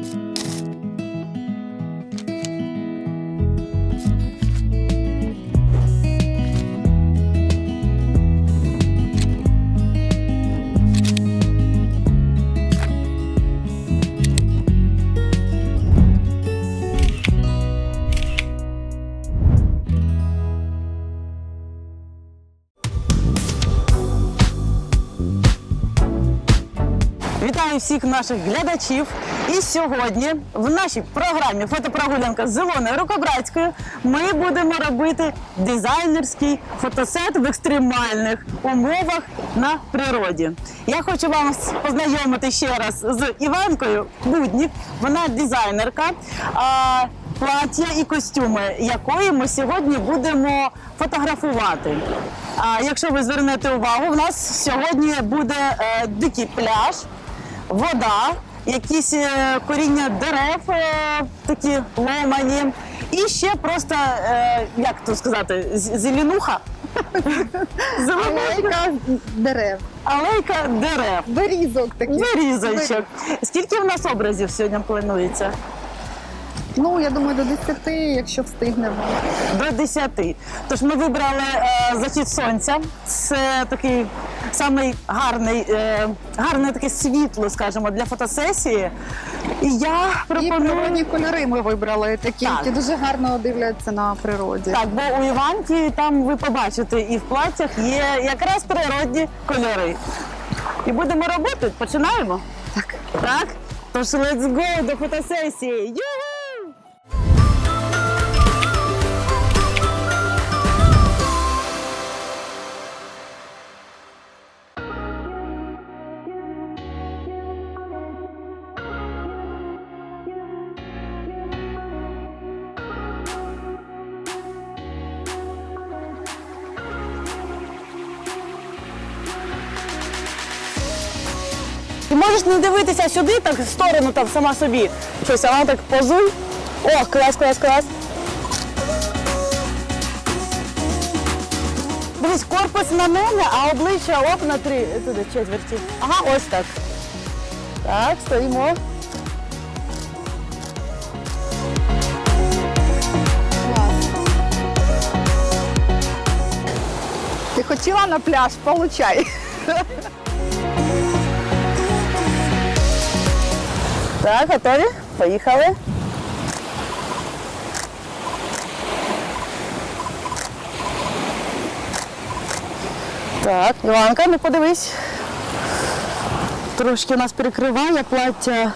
Bye. Всіх наших глядачів. І сьогодні в нашій програмі фотопрогулянка з Ілоною Рукобратською ми будемо робити дизайнерський фотосет в екстремальних умовах на природі. Я хочу вам познайомити ще раз з Іванкою Буднік. Вона дизайнерка. А, Плаття і костюми, якої ми сьогодні будемо фотографувати. А якщо ви звернете увагу, у нас сьогодні буде е, дикий пляж, вода, якісь е, коріння дерев, е, такі ломані, і ще просто, е, як то сказати. Зеленуха. Алейка дерев. Алейка дерев. Вирізок такий. Вирізочок. Скільки в нас образів сьогодні планується? Ну, я думаю, до 10, якщо встигнемо. До 10. Тож ми вибрали е, захід сонця. Це такий самий гарний, е, гарне таке світло, скажімо, для фотосесії. І я І пропоную. природні кольори ми вибрали такі, Так. які дуже гарно дивляться на природі. Так, бо у Іванки там ви побачите, і в платтях є якраз природні кольори. І будемо робити. Починаємо? Так. Так? Тож let's go до фотосесії. Югу! Ти можеш не дивитися сюди, так в сторону там сама собі. Щось, а вона так позуй. О, клас, клас, клас. Дивись, корпус на мене, а обличчя оп на три. Туди четверті. Ага, ось так. Так, стоїмо. Ти хотіла на пляж, получай. Так, готові? Поїхали. Так, Іванка, ну подивись. Трошки нас перекриває плаття.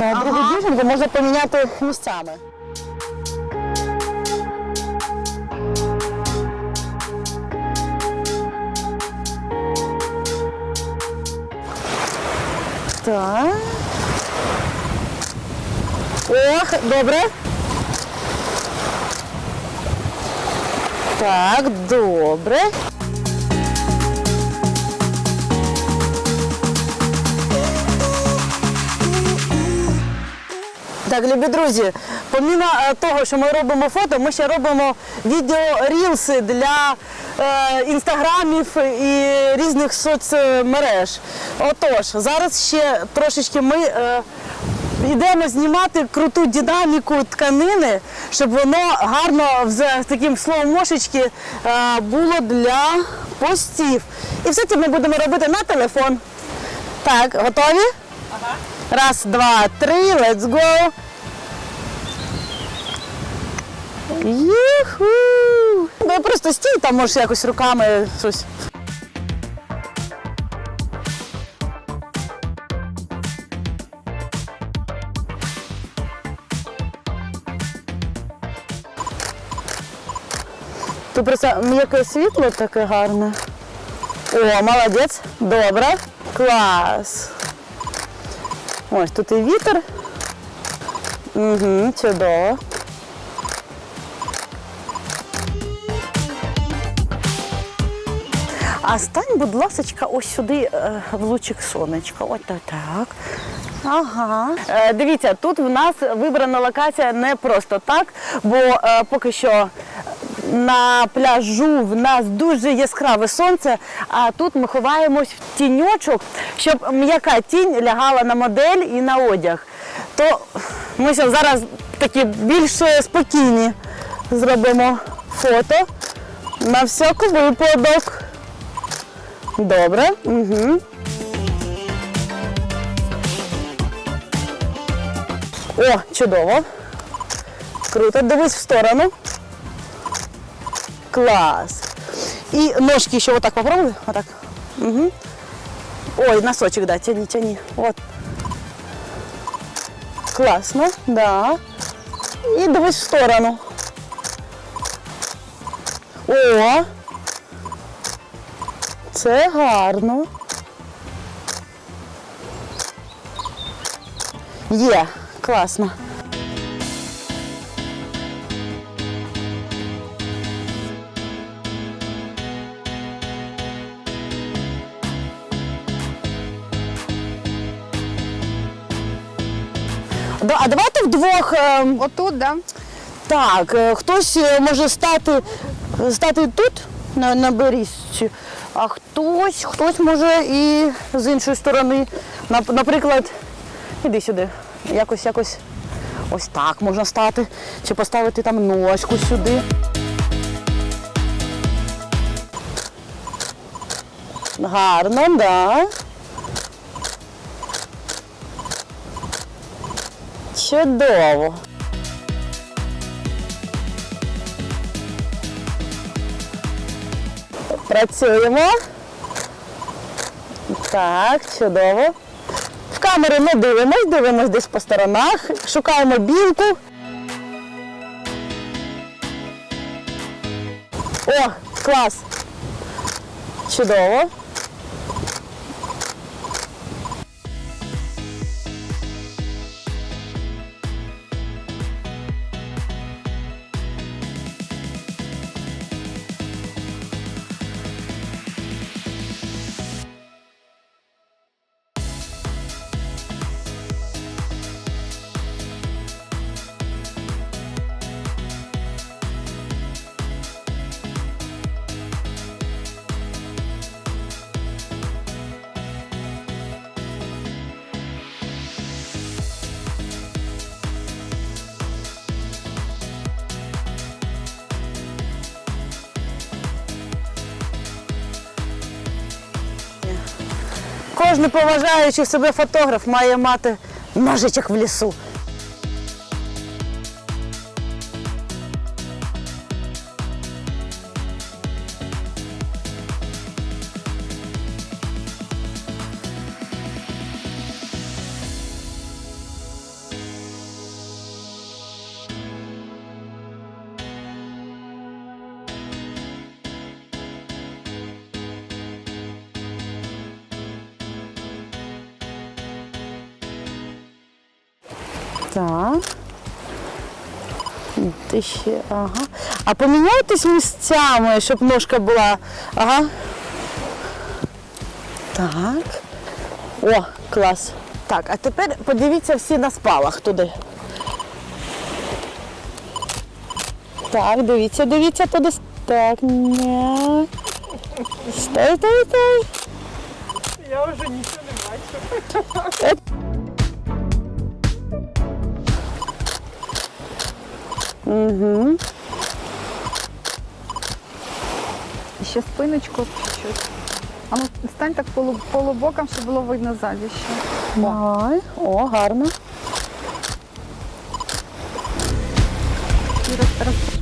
Ага. Другу дівчинку можна поміняти місцями. Так. Ох, добре. Так, добре. Так, любі друзі, помімо е, того, що ми робимо фото, ми ще робимо відео рілси для е, інстаграмів і різних соцмереж. Отож, зараз ще трошечки ми е, йдемо знімати круту динаміку тканини, щоб воно гарно з таким словом-мошечки е, було для постів. І все це ми будемо робити на телефон. Так, готові? Раз, два, три, let's go. Юху! Ну просто стій, там можеш якось руками щось. Тут просто м'яке світло таке гарне. О, молодець, добре. Клас. Ось тут і вітер. Угу, чудово. А стань, будь ласочка, ось сюди е, в лучик сонечка. Ось так. так. Ага. Е, дивіться, тут в нас вибрана локація не просто так, бо е, поки що на пляжу в нас дуже яскраве сонце, а тут ми ховаємось в тіньочок, щоб м'яка тінь лягала на модель і на одяг. То Ми зараз такі більш спокійні зробимо фото на всяк випадок. Добре. Угу. О, чудово. Круто. Дивись в сторону. Клас. І ножки ще отак попробуй. Отак. Угу. Ой, носочек, да, тяни, тяни. Вот. Класно, да. І дивись в сторону. О! Це гарно. Є, класно. Да, А давайте вдвох. е, Отут, да? Так, е, хтось е, може стати, стати тут, на, на берізці, а хтось, хтось може і з іншої сторони. Нап- Наприклад, іди сюди. Якось, якось ось так можна стати. Чи поставити там ножку сюди. Гарно, так. Да. Чудово. Працюємо. Так, чудово. В камеру не дивимось, дивимось десь по сторонах, шукаємо білку. О, клас. Чудово. Кожен поважаючий себе фотограф має мати ножичок в лісу. Так. Ти ще, ага. А поміняйтесь місцями, щоб ножка була. Ага. Так. О, клас. Так, а тепер подивіться всі на спалах туди. Так, дивіться, дивіться туди. Так, ні. Стой, стой, стой. Я вже нічого не бачу. Угу. Ще спиночку чуть-чуть. А ну стань так полу, полубоком, щоб було видно ззаді ще. Давай. О, гарно. І роз- роз-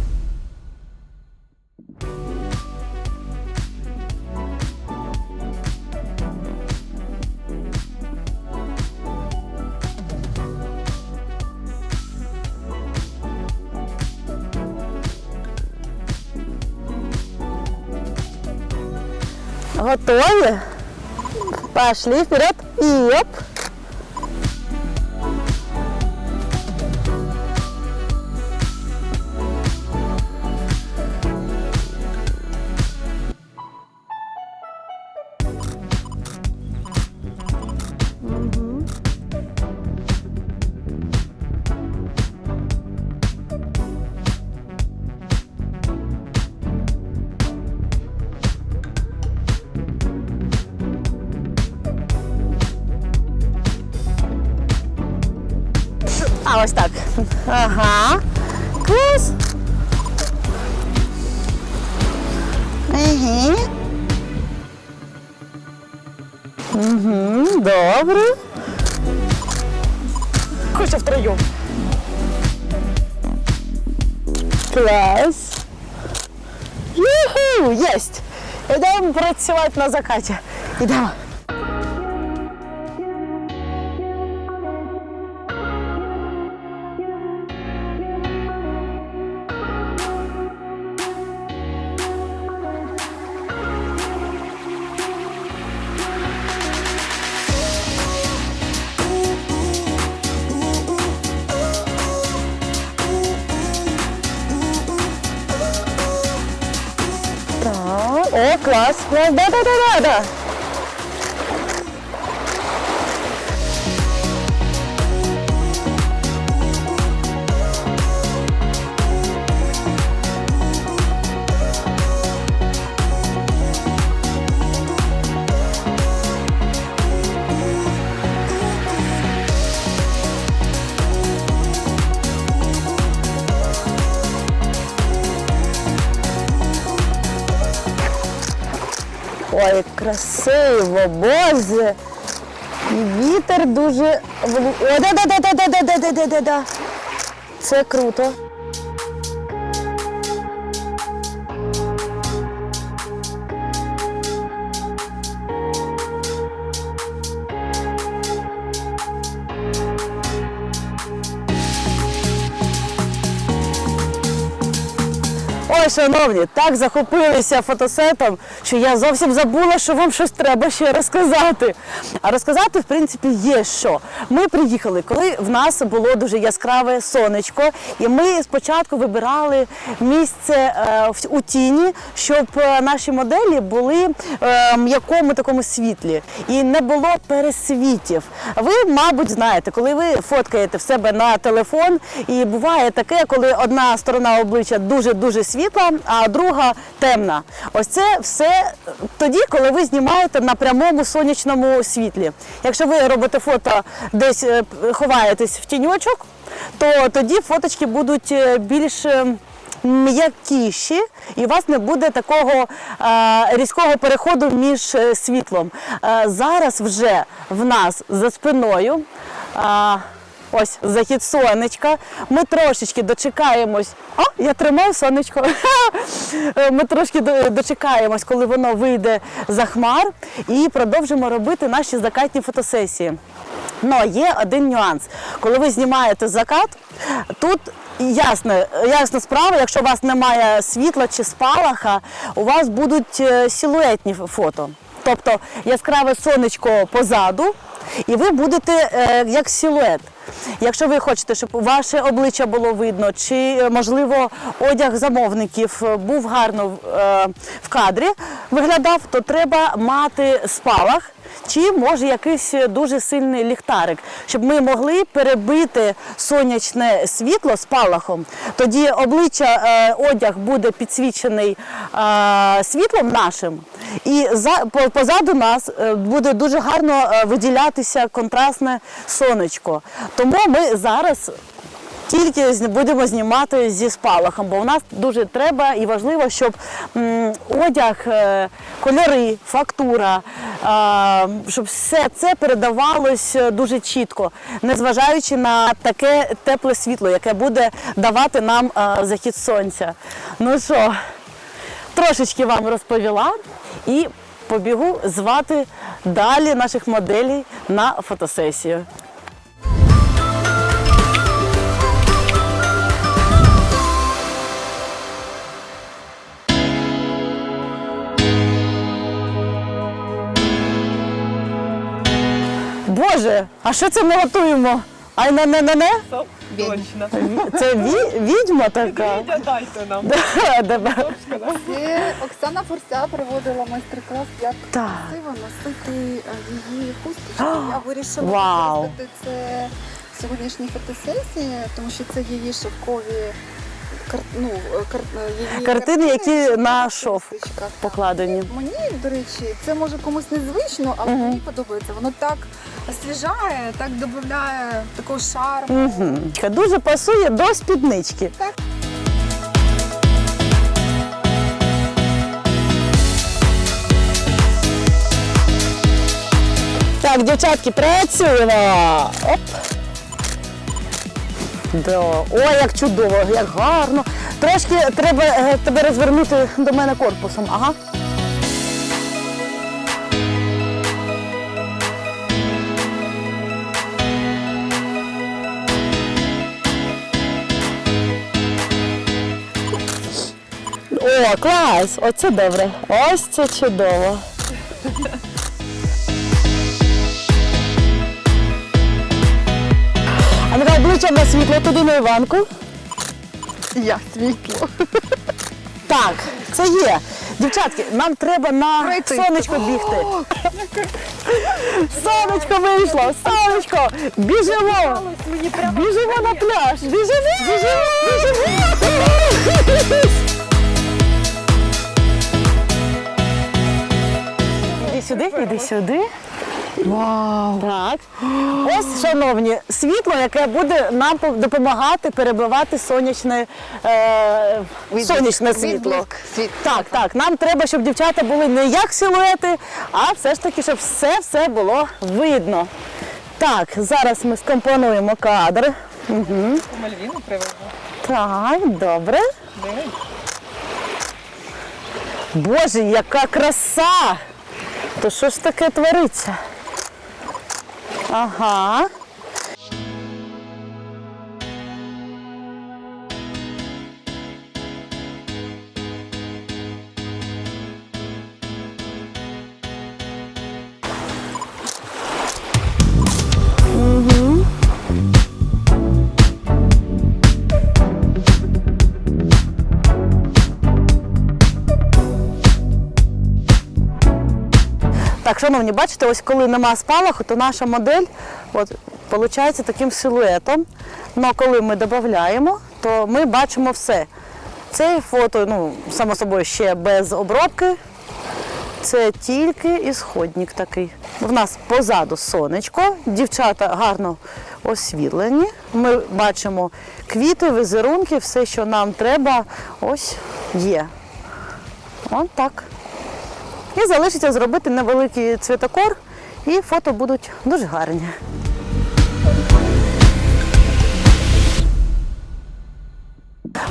Пошли вперед. и оп. Ага. Клас. Ага. Угу, добре. Хоча втроєм. Клас. Юху, єсть. Йдемо працювати на закаті. Йдемо. Красиво, боже. І вітер дуже. О, да, да, да, да, да, да, да, да, да, да, да. Це круто. Ой, шановні, так захопилися фотосетом, що я зовсім забула, що вам щось треба ще розказати. А розказати, в принципі, є що. Ми приїхали, коли в нас було дуже яскраве сонечко, і ми спочатку вибирали місце е, у тіні, щоб е, наші моделі були е, в м'якому такому світлі і не було пересвітів. Ви, мабуть, знаєте, коли ви фоткаєте в себе на телефон, і буває таке, коли одна сторона обличчя дуже-дуже світла, а друга темна. Ось це все тоді, коли ви знімаєте на прямому сонячному світлі. Якщо ви робите фото десь е, ховаєтесь в тіньочок, то тоді фоточки будуть е, більш е, м'якіші, і у вас не буде такого е, різкого переходу між світлом. Е, зараз вже в нас за спиною. е, Ось захід сонечка. Ми трошечки дочекаємось. О, я тримаю сонечко. Ми трошки дочекаємось, коли воно вийде за хмар, і продовжимо робити наші закатні фотосесії. Ну, є один нюанс. Коли ви знімаєте закат, тут ясна, ясна справа, якщо у вас немає світла чи спалаха, у вас будуть е, силуетні фото. Тобто яскраве сонечко позаду, і ви будете е, як силует. Якщо ви хочете, щоб ваше обличчя було видно, чи е, можливо одяг замовників е, був гарно е, в кадрі виглядав, то треба мати спалах. Чи може якийсь дуже сильний ліхтарик, щоб ми могли перебити сонячне світло спалахом. Тоді обличчя, е, одяг буде підсвічений е, світлом нашим, і за, позаду нас е, буде дуже гарно е, виділятися контрастне сонечко. Тому ми зараз тільки будемо знімати зі спалахом, бо у нас дуже треба і важливо, щоб одяг, е, кольори, фактура, е, щоб все це передавалось е, дуже чітко, незважаючи на таке тепле світло, яке буде давати нам захід сонця. Ну що, трошечки вам розповіла і побігу звати далі наших моделей на фотосесію. Боже, а що це ми готуємо? Ай не не не не Точно. Це ві- відьма така. Дайте нам. Це Оксана Форся проводила майстер-клас, як Так. красиво носити е, її хусточку. Я вирішила Вау. використати це в сьогоднішній фотосесії, тому що це її шовкові кар... ну, е, кар... е, її Картини, які на шов покладені. Мені, до речі, це може комусь незвично, але Мгм. мені подобається. Воно так освіжає, так додає такого шарму. Угу. Дуже пасує до спіднички. Так. Так, дівчатки, працюємо. Оп. Да. Ой, як чудово, як гарно. Трошки треба е, тебе розвернути до мене корпусом. Ага. О, клас! Оце добре. Ось це чудово. А нехай на світло туди на Іванку. Я світло. Так, це є. Дівчатки, нам треба на Пройти. сонечко бігти. Сонечко вийшло, сонечко, біжимо. Біжимо на пляж. Біжимо, біжимо, біжимо. Іди сюди, іди сюди. Вау! Так. Ось, шановні, світло, яке буде нам допомагати перебивати сонячне, е, сонячне світло. Відблиск світла. Так, так. Нам треба, щоб дівчата були не як силуети, а все ж таки, щоб все-все було видно. Так, зараз ми скомпонуємо кадр. Мальвіну привезла. Так, добре. Боже, яка краса! То що ж таке твориться? Ага. Так, шановні, бачите, ось коли нема спалаху, то наша модель от, виходить таким силуетом. Ну, коли ми додаємо, то ми бачимо все. Це фото, ну, само собою, ще без обробки. Це тільки ісходник такий. В нас позаду сонечко, дівчата гарно освітлені. Ми бачимо квіти, візерунки, все, що нам треба, ось є. От так. І залишиться зробити невеликий цвітокор, і фото будуть дуже гарні.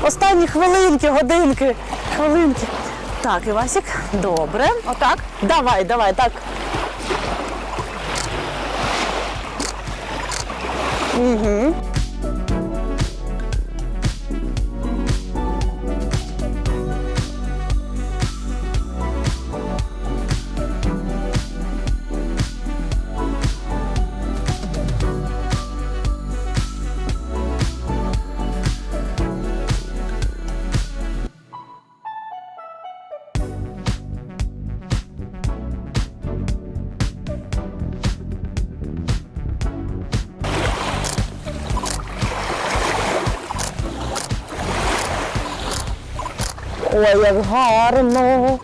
Останні хвилинки, годинки, хвилинки. Так, Івасик, добре. Отак. Давай, давай, так. Угу. Ой, як гарно.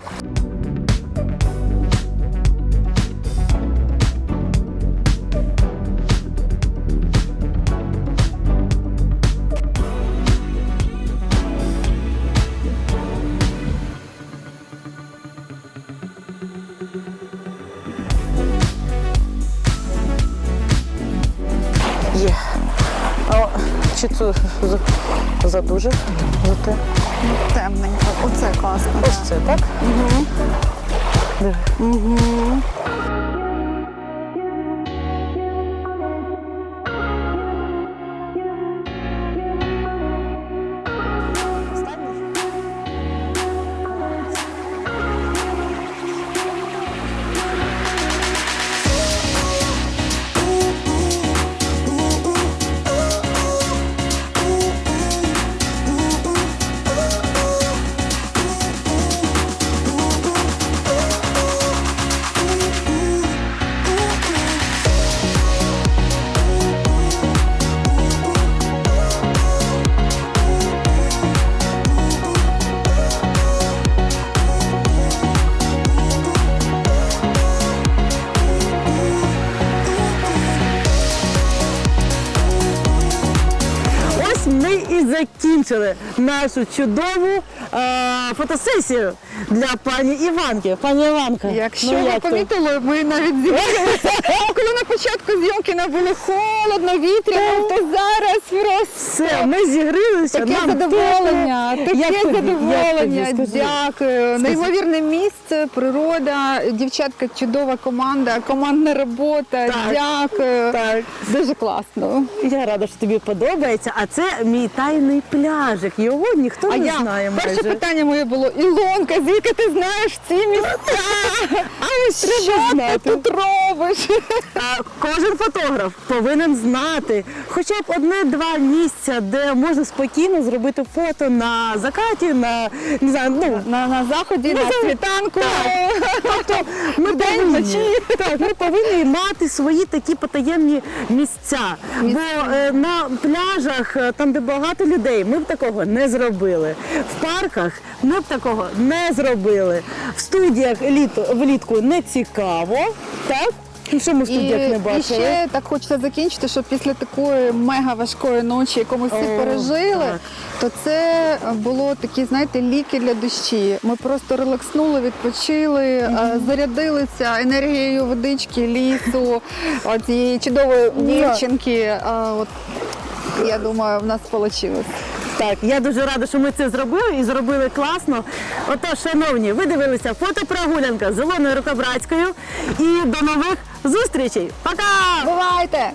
Чи це за, за дуже? За те? Класно. Угу. це, так? Закінчили нашу чудову е, фотосесію для пані Іванки. Пані Іванка, Якщо ну, ви як то? помітили, ми навіть зігрілися. Коли на початку зйомки нам було холодно, вітряно, то зараз просто все, ми зігрілися. таке нам задоволення, таке Як? Як задоволення. Скажи. Дякую. Неймовірне місце, природа, дівчатка, чудова команда, командна робота. Так. Дякую. Так. Дуже класно. Я рада, що тобі подобається. А це мій тайний пляжик. Його ніхто А не я знає перше майже. питання моє було Ілонка, звідки ти знаєш ці місця? А ось треба Що ти тут робиш? А, Кожен фотограф повинен знати хоча б одне-два місця, де можна спокійно зробити фото на закаті, на не знаю, ну На, на заході, на світанку. тобто ми повинні, так, ми повинні мати свої такі потаємні місця. Бо е, на пляжах, е, там де багато людей, ми б такого не зробили. В парках ми б такого не зробили. В студіях літо влітку не цікаво, так? І що ми в студіях не І, і бачили? ще так хочеться закінчити, що після такої мега важкої ночі, яку ми всі О, пережили, так. то це було такі, знаєте, ліки для душі. Ми просто релакснули, відпочили, е, зарядилися енергією водички, лісу, цієї чудової дівчинки. От я думаю, в нас вийшло. Так, я дуже рада, що ми це зробили і зробили класно. Отож, шановні, ви дивилися фотопрогулянка з Ілоною Рукобратською. І до нових зустрічей. Пока! Бувайте!